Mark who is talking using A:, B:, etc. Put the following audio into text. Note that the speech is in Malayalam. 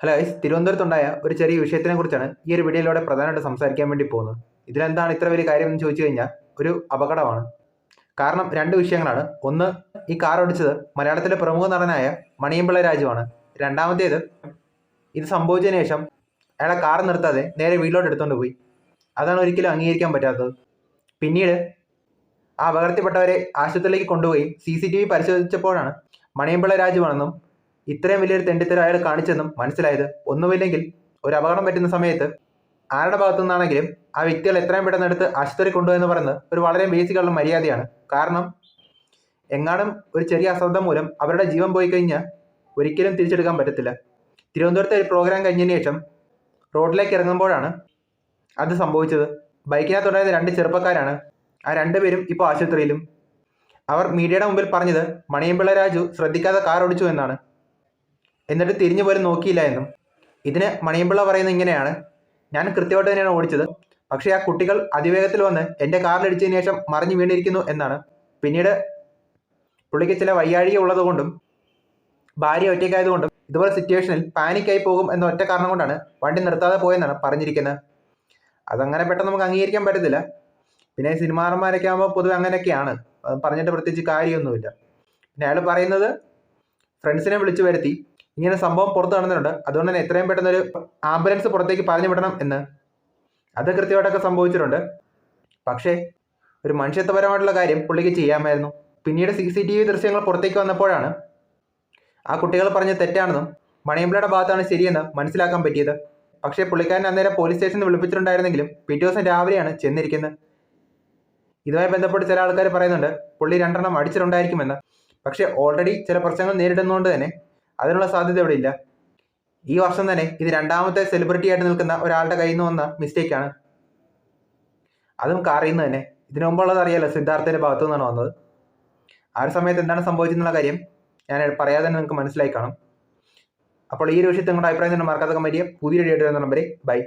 A: ഹലോ ഗൈസ് തിരുവനന്തപുരത്തുണ്ടായ ഒരു ചെറിയ വിഷയത്തിനെ കുറിച്ചാണ് ഈ ഒരു വീഡിയോയിലൂടെ പ്രധാനമായിട്ട് സംസാരിക്കാൻ വേണ്ടി പോകുന്നത്. ഇതിലെന്താണ് ഇത്ര വലിയ കാര്യം എന്ന് ചോദിച്ചു കഴിഞ്ഞാൽ ഒരു അപകടമാണ്. കാരണം രണ്ട് വിഷയങ്ങളാണ്. ഒന്ന് ഈ കാർ ഓടിച്ചത് മലയാളത്തിലെ പ്രമുഖ നടനായ മണിയമ്പിള്ള രാജുവാണ്. രണ്ടാമത്തേത് ഇത് സംഭവിച്ചതിന് ശേഷം അയാളെ കാർ നിർത്താതെ നേരെ വീട്ടിലോട്ട് എടുത്തുകൊണ്ട് പോയി. അതാണ് ഒരിക്കലും അംഗീകരിക്കാൻ പറ്റാത്തത്. പിന്നീട് ആ അപകടത്തിൽപ്പെട്ടവരെ ആശുപത്രിയിലേക്ക് കൊണ്ടുപോയി സി സി ടി വി പരിശോധിച്ചപ്പോഴാണ് മണിയമ്പിള്ള രാജുവാണെന്നും ഇത്രയും വലിയൊരു തെണ്ടിത്തരം അയാൾ കാണിച്ചെന്നും മനസ്സിലായത്. ഒന്നുമില്ലെങ്കിൽ ഒരു അപകടം പറ്റുന്ന സമയത്ത് ആരുടെ ഭാഗത്തു നിന്നാണെങ്കിലും ആ വ്യക്തികൾ എത്രയും പെട്ടെന്ന് എടുത്ത് ആശുപത്രി കൊണ്ടുപോയെന്ന് പറയുന്നത് ഒരു വളരെ ബേസിക്കുള്ള മര്യാദയാണ്. കാരണം എങ്ങാനും ഒരു ചെറിയ അശ്രദ്ധ മൂലം അവരുടെ ജീവൻ പോയി കഴിഞ്ഞാൽ ഒരിക്കലും തിരിച്ചെടുക്കാൻ പറ്റത്തില്ല. തിരുവനന്തപുരത്തെ ഒരു പ്രോഗ്രാം കഴിഞ്ഞതിന് ശേഷം റോഡിലേക്ക് ഇറങ്ങുമ്പോഴാണ് അത് സംഭവിച്ചത്. ബൈക്കിനകത്തുണ്ടായത് രണ്ട് ചെറുപ്പക്കാരാണ്. ആ രണ്ടുപേരും ഇപ്പോൾ ആശുപത്രിയിലും. അവർ മീഡിയയുടെ മുമ്പിൽ പറഞ്ഞത് മണിയമ്പിള്ള രാജു ശ്രദ്ധിക്കാതെ കാർ ഓടിച്ചു എന്നാണ്. എന്നിട്ട് തിരിഞ്ഞു പോലും നോക്കിയില്ല എന്നും ഇതിന് മണിയമ്പിള്ള പറയുന്നത് ഇങ്ങനെയാണ്. ഞാൻ കൃത്യമായിട്ട് തന്നെയാണ് ഓടിച്ചത്. പക്ഷേ ആ കുട്ടികൾ അതിവേഗത്തിൽ വന്ന് എന്റെ കാറിലിടിച്ചതിന് ശേഷം മറിഞ്ഞു വീണിരിക്കുന്നു എന്നാണ്. പിന്നീട് പുള്ളിക്ക് ചില വയ്യാഴിക ഉള്ളതുകൊണ്ടും ഭാര്യ ഒറ്റയ്ക്കായതുകൊണ്ടും ഇതുപോലെ സിറ്റുവേഷനിൽ പാനിക്കായി പോകും എന്ന ഒറ്റ കാരണം കൊണ്ടാണ് വണ്ടി നിർത്താതെ പോയെന്നാണ് പറഞ്ഞിരിക്കുന്നത്. അതങ്ങനെ പെട്ടെന്ന് നമുക്ക് അംഗീകരിക്കാൻ പറ്റത്തില്ല. പിന്നെ സിനിമാറന്മാരൊക്കെ ആകുമ്പോൾ പൊതുവെ അങ്ങനെയൊക്കെയാണ്. പറഞ്ഞിട്ട് പ്രത്യേകിച്ച് കാര്യമൊന്നുമില്ല. പിന്നെ അയാൾ പറയുന്നത് ഫ്രണ്ട്സിനെ വിളിച്ചു വരുത്തി. ഇങ്ങനെ സംഭവം പുറത്ത് നടന്നിട്ടുണ്ട്. അതുകൊണ്ട് തന്നെ എത്രയും പെട്ടെന്ന് ഒരു ആംബുലൻസ് പുറത്തേക്ക് പറഞ്ഞു വിടണം എന്ന്. അത് കൃത്യമായിട്ടൊക്കെ സംഭവിച്ചിട്ടുണ്ട്. പക്ഷേ ഒരു മനുഷ്യത്വപരമായിട്ടുള്ള കാര്യം പുള്ളിക്ക് ചെയ്യാമായിരുന്നു. പിന്നീട് സി സി ടി വി ദൃശ്യങ്ങൾ പുറത്തേക്ക് വന്നപ്പോഴാണ് ആ കുട്ടികൾ പറഞ്ഞ തെറ്റാണെന്നും മണിയമ്പിളയുടെ ഭാഗത്താണ് ശരിയെന്ന് മനസ്സിലാക്കാൻ പറ്റിയത്. പക്ഷേ പുള്ളിക്കാരൻ അന്നേരം പോലീസ് സ്റ്റേഷനിൽ വിളിപ്പിച്ചിട്ടുണ്ടായിരുന്നെങ്കിലും പിറ്റേ ദിവസം രാവിലെയാണ് ചെന്നിരിക്കുന്നത്. ഇതുമായി ബന്ധപ്പെട്ട് ചില ആൾക്കാർ പറയുന്നുണ്ട് പുള്ളി രണ്ടെണ്ണം അടിച്ചിട്ടുണ്ടായിരിക്കുമെന്ന്. പക്ഷേ ഓൾറെഡി ചില പ്രശ്നങ്ങൾ നേരിടുന്നതുകൊണ്ട് തന്നെ അതിനുള്ള സാധ്യത ഇവിടെ ഇല്ല. ഈ വർഷം തന്നെ ഇത് രണ്ടാമത്തെ സെലിബ്രിറ്റി ആയിട്ട് നിൽക്കുന്ന ഒരാളുടെ കയ്യിൽ നിന്ന് വന്ന മിസ്റ്റേക്കാണ് അതും കാറിയുന്നു നിന്ന് തന്നെ. ഇതിനു മുമ്പുള്ളത് അറിയാലോ സിദ്ധാർത്ഥന്റെ ഭാഗത്തു നിന്നാണ് വന്നത്. ആ ഒരു സമയത്ത് എന്താണ് സംഭവിച്ചെന്നുള്ള കാര്യം ഞാൻ പറയാതെ തന്നെ നിങ്ങൾക്ക് മനസ്സിലായി കാണും. അപ്പോൾ ഈ ഒരു വിഷയത്തിൽ നിങ്ങളുടെ അഭിപ്രായം തന്നെ മറക്കാതെ കമന്റ് ചെയ്യുക. പുതിയ ഡേറ്റ് നമ്പരെ ബൈ